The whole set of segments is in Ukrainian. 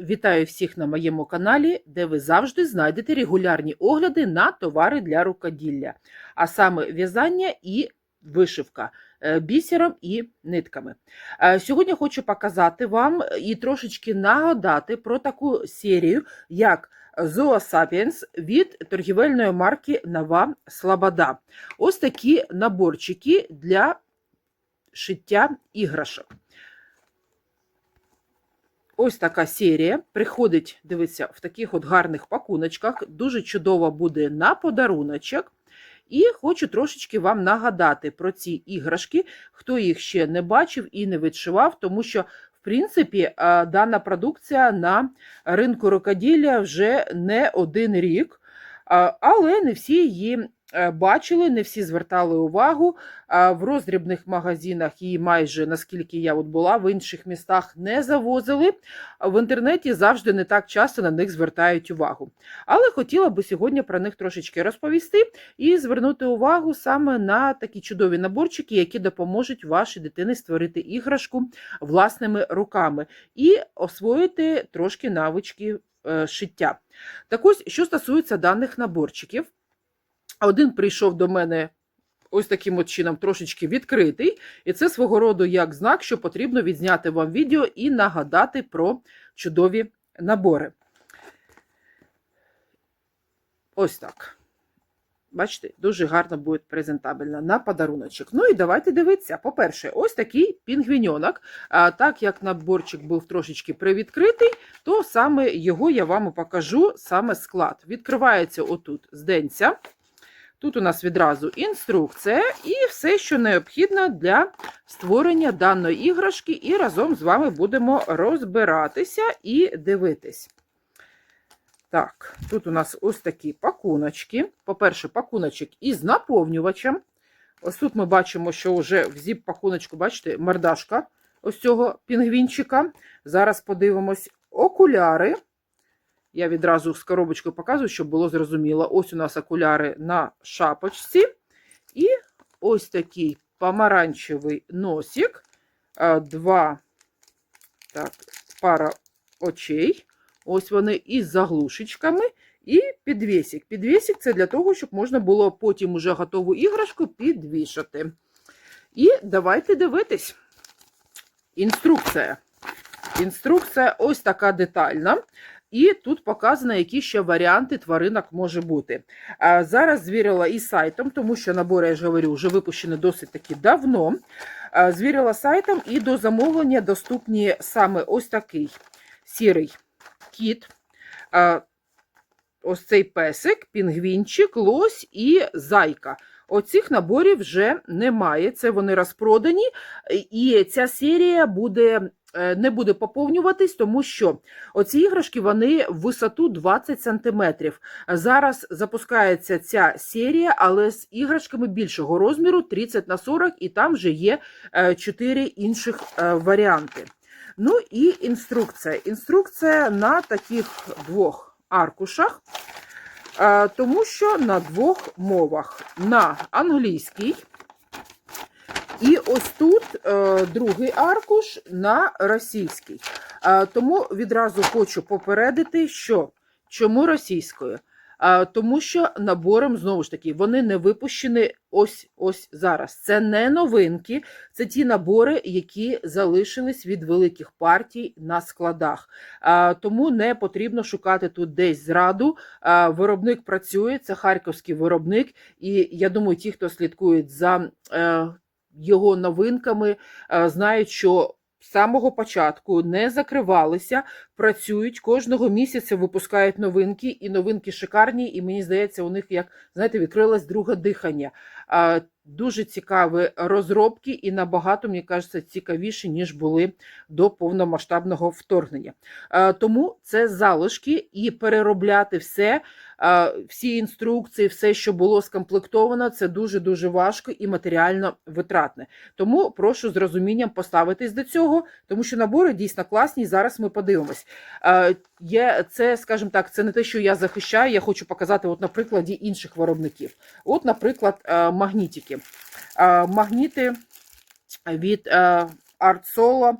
Вітаю всіх на моєму каналі, де ви завжди знайдете регулярні огляди на товари для рукоділля, а саме в'язання і вишивка е, бісером і нитками. Е, Сьогодні хочу показати вам і трошечки нагадати про таку серію, як Zoa Sapiens від торгівельної марки Нова Слобода. Ось такі наборчики для шиття іграшок. Ось така серія. Приходить, дивіться, в таких от гарних пакуночках. Дуже чудово буде на подаруночок. І хочу трошечки вам нагадати про ці іграшки, хто їх ще не бачив і не відшивав, тому що, в принципі, дана продукція на ринку рукоділля вже не один рік, але не всі її бачили, не всі звертали увагу. В роздрібних магазинах її майже, наскільки я от була, в інших містах не завозили. В інтернеті завжди не так часто на них звертають увагу. Але хотіла би сьогодні про них трошечки розповісти і звернути увагу саме на такі чудові наборчики, які допоможуть вашій дитині створити іграшку власними руками і освоїти трошки навички е, шиття. Так ось, що стосується даних наборчиків, один прийшов до мене ось таким от чином трошечки відкритий, і це свого роду як знак, що потрібно відзняти вам відео і нагадати про чудові набори. Ось так. Бачите, дуже гарно буде презентабельно на подаруночок. Ну і давайте дивитися. По-перше, ось такий пінгвіньонок. А так як наборчик був трошечки привідкритий, то саме його я вам покажу, саме склад. Відкривається отут з денця. Тут у нас відразу інструкція і все, що необхідно для створення даної іграшки, і разом з вами будемо розбиратися і дивитись. Так, тут у нас ось такі пакуночки. По-перше, пакуночок із наповнювачем. Ось тут ми бачимо, що вже в зіп-пакуночку, бачите, мордашка ось цього пінгвінчика. Зараз подивимось окуляри. Я відразу з коробочкою показую, щоб було зрозуміло. Ось у нас окуляри на шапочці. І ось такий помаранчевий носик. Два так, пара очей. Ось вони із заглушечками. І підвісик. Підвісик це для того, щоб можна було потім уже готову іграшку підвішати. І давайте дивитись. Інструкція. Інструкція ось така детальна. І тут показано, які ще варіанти тваринок може бути. Зараз звірила і сайтом, тому що набори, я ж говорю, вже випущені досить таки давно. Звірила сайтом і до замовлення доступні саме ось такий сірий кіт. Ось цей песик, пінгвінчик, лось і зайка. Оцих наборів вже немає. Це вони розпродані. І ця серія буде не буде поповнюватись, тому що оці іграшки вони в висоту 20 см. Зараз запускається ця серія, але з іграшками більшого розміру 30 на 40, і там вже є 4 інших е, варіанти. Ну і інструкція. Інструкція на таких двох аркушах, е, тому що на двох мовах: на англійській. І ось тут е, другий аркуш на російський. Е, тому відразу хочу попередити, що чому російською? Е, тому що набором, знову ж таки, вони не випущені ось ось зараз. Це не новинки, це ті набори, які залишились від великих партій на складах. Е, тому не потрібно шукати тут десь зраду. Е, виробник працює, це харківський виробник, і я думаю, ті, хто слідкують за. Е, його новинками, е, знають, що з самого початку не закривалися, працюють кожного місяця, випускають новинки, і новинки шикарні. І мені здається, у них як знаєте, відкрилось друге дихання. Дуже цікаві розробки і набагато, мені кажеться, цікавіші, ніж були до повномасштабного вторгнення. Е, Тому це залишки і переробляти все, всі інструкції, все, що було скомплектовано, це дуже-дуже важко і матеріально витратне. Тому прошу з розумінням поставитись до цього, тому що набори дійсно класні. і Зараз ми подивимось. Є це, скажімо так, це не те, що я захищаю. Я хочу показати, от на прикладі інших виробників. От, наприклад, магнітики. Магніти від Art Solo.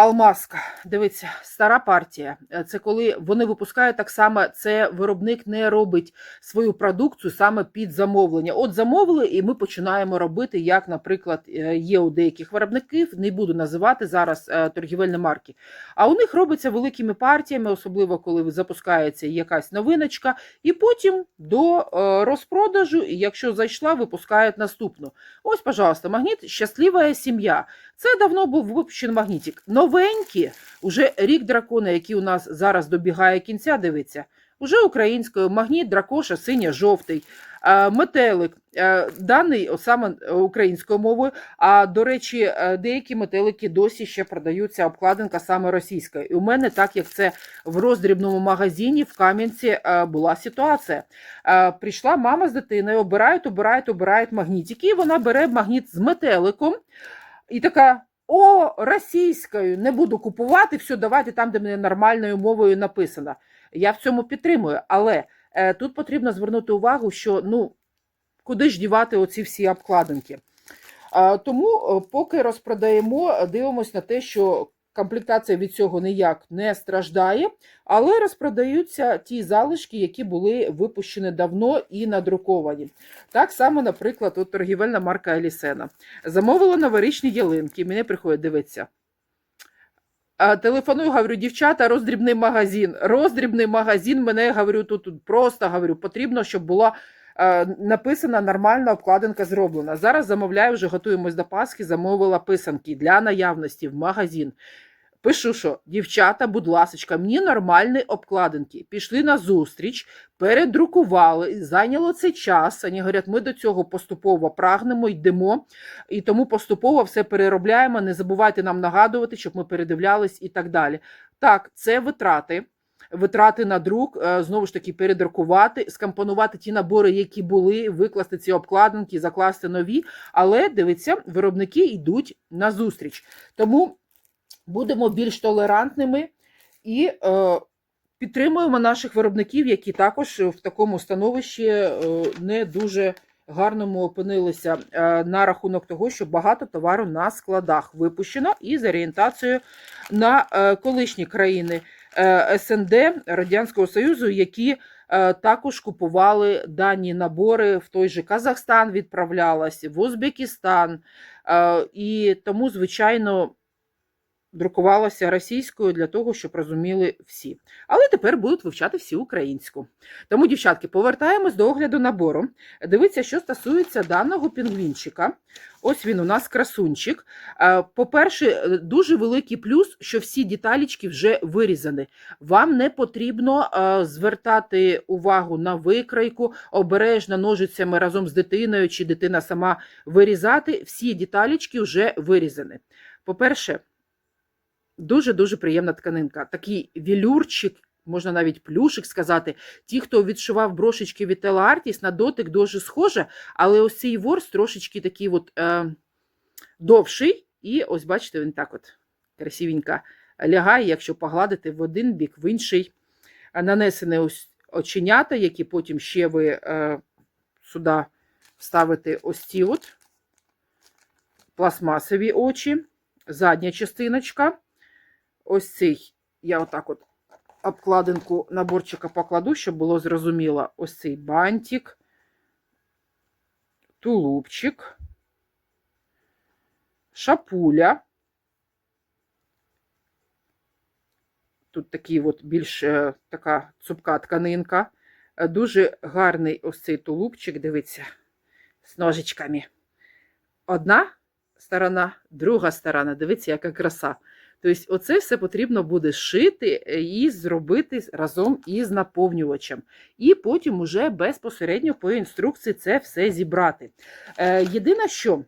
Алмазка, дивіться, стара партія. Е, Це коли вони випускають так само, це виробник не робить свою продукцію саме під замовлення. От замовили, і ми починаємо робити, як, наприклад, е, є у деяких виробників, не буду називати зараз е, торгівельні марки. А у них робиться великими партіями, особливо коли запускається якась новиночка, і потім до розпродажу, і якщо зайшла, випускають наступну. Ось, пожалуйста, магніт щаслива сім'я. Це давно був випущений магнітик. Новенькі, уже рік дракона, який у нас зараз добігає кінця, дивиться. Уже українською магніт, дракоша, синя, жовтий, Е, метелик, е, даний саме е, українською мовою. А до речі, деякі метелики досі ще продаються обкладинка саме російською. І у мене, так як це в роздрібному магазині в Кам'янці була ситуація. Прийшла мама з дитиною, обирають, обирають, обирають магнітики, і вона бере магніт з метеликом і така. О, російською не буду купувати, все, давайте там, де мене нормальною мовою написано. Я в цьому підтримую, але е, тут потрібно звернути увагу, що ну, куди ж дівати оці всі обкладинки. Е, тому, е, поки розпродаємо, дивимося на те, що комплектація від цього ніяк не страждає, але розпродаються ті залишки, які були випущені давно і надруковані. Так само, наприклад, от торгівельна марка Елісена. Замовила новорічні ялинки, мені приходить дивитися. Телефоную, говорю, дівчата, роздрібний магазин. Роздрібний магазин, мене говорю, тут, тут просто говорю, потрібно, щоб була написана нормальна обкладинка зроблена. Зараз замовляю, вже готуємось до Пасхи, замовила писанки для наявності в магазин. Пишу, що дівчата, будь ласочка, мені нормальні обкладинки. Пішли на зустріч, передрукували, зайняло це час. Вони говорять, ми до цього поступово прагнемо, йдемо, і тому поступово все переробляємо. Не забувайте нам нагадувати, щоб ми передивлялись і так далі. Так, це витрати. Витрати на друк, е, знову ж таки, передрукувати, скомпонувати ті набори, які були, викласти ці обкладинки, закласти нові. Але дивіться, виробники йдуть на зустріч. Тому будемо більш толерантними і е, підтримуємо наших виробників, які також в такому становищі е, не дуже гарному опинилися е, на рахунок того, що багато товару на складах випущено і з орієнтацією на колишні країни СНД Радянського Союзу, які е, також купували дані набори в той же Казахстан відправлялась, в Узбекистан. Е, І тому, звичайно, друкувалося російською для того, щоб розуміли всі. Але тепер будуть вивчати всі українську. Тому, дівчатки, повертаємось до огляду набору. Дивіться, що стосується даного пінгвінчика. Ось він у нас красунчик. Е, По-перше, е, дуже великий плюс, що всі деталічки вже вирізані. Вам не потрібно е, звертати увагу на викройку, обережно ножицями разом з дитиною, чи дитина сама вирізати. Всі деталічки вже вирізані. По-перше, дуже-дуже приємна тканинка. Такий вілюрчик, можна навіть плюшик сказати. Ті, хто відшивав брошечки від Ella на дотик дуже схоже, але ось цей ворс трошечки такий от, е, довший. І ось, бачите, він так от красивенько лягає, якщо погладити в один бік, в інший. Нанесені ось оченята, які потім ще ви е, сюди вставите ось ці от пластмасові очі, задня частиночка. Ось цей, я отак от обкладинку наборчика покладу, щоб було зрозуміло. Ось цей бантик, тулупчик, шапуля. Тут такий от більш е, така цупка тканинка. Е, Дуже гарний ось цей тулупчик, дивіться, з ножичками. Одна сторона, друга сторона. Дивіться, яка краса. Тобто, оце все потрібно буде шити е, і зробити разом із наповнювачем. І потім уже безпосередньо по інструкції це все зібрати. Е, Єдине, що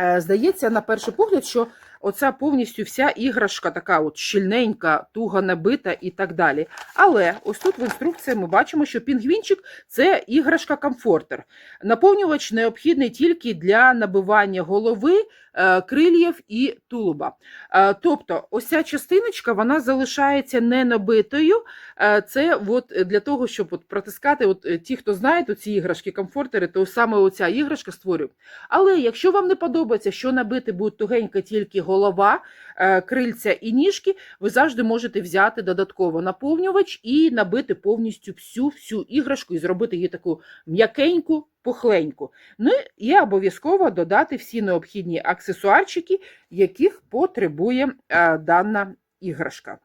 е, здається, на перший погляд, що оця повністю вся іграшка така от щільненька, туго набита і так далі. Але ось тут в інструкції ми бачимо, що пінгвінчик це іграшка комфортер. Наповнювач необхідний тільки для набивання голови, е, крильєв і тулуба. Е, Тобто, ось ця частиночка вона залишається не набитою. Е, Це от для того, щоб от протискати, от ті, хто знають ці іграшки, комфортери, то саме оця іграшка створює. Але якщо вам не подобається, що набити буде тугенька тільки голова, е, крильця і ніжки, ви завжди можете взяти додатково наповнювач і набити повністю всю всю іграшку і зробити її таку м'якеньку, пухленьку. Ну і обов'язково додати всі необхідні аксесуарчики, яких потребує е, дана іграшка.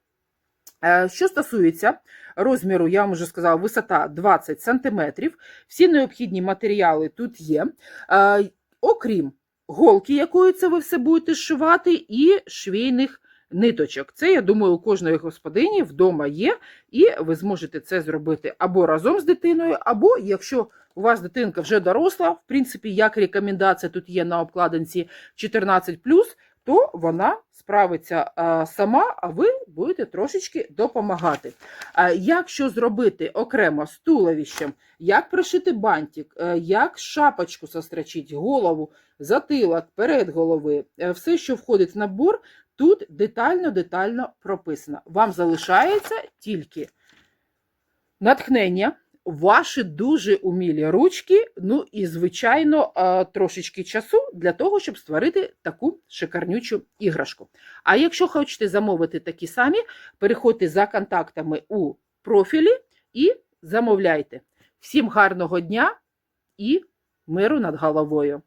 Е, Що стосується розміру, я вам вже сказала, висота 20 см. Всі необхідні матеріали тут є. Окрім голки, якою це ви все будете шивати, і швійних ниточок. Це, я думаю, у кожної господині вдома є, і ви зможете це зробити або разом з дитиною, або якщо у вас дитинка вже доросла, в принципі, як рекомендація тут є на обкладинці 14 то вона справиться сама, а ви будете трошечки допомагати. Як що зробити окремо з туловищем, як пришити бантик, е, як шапочку сострочити, голову, затилок, перед голови, е, все, що входить в набор, тут детально-детально прописано. Вам залишається тільки натхнення, ваші дуже умілі ручки, ну і, звичайно, е, трошечки часу для того, щоб створити таку шикарнючу іграшку. А якщо хочете замовити такі самі, переходьте за контактами у профілі і замовляйте. Всім гарного дня і миру над головою!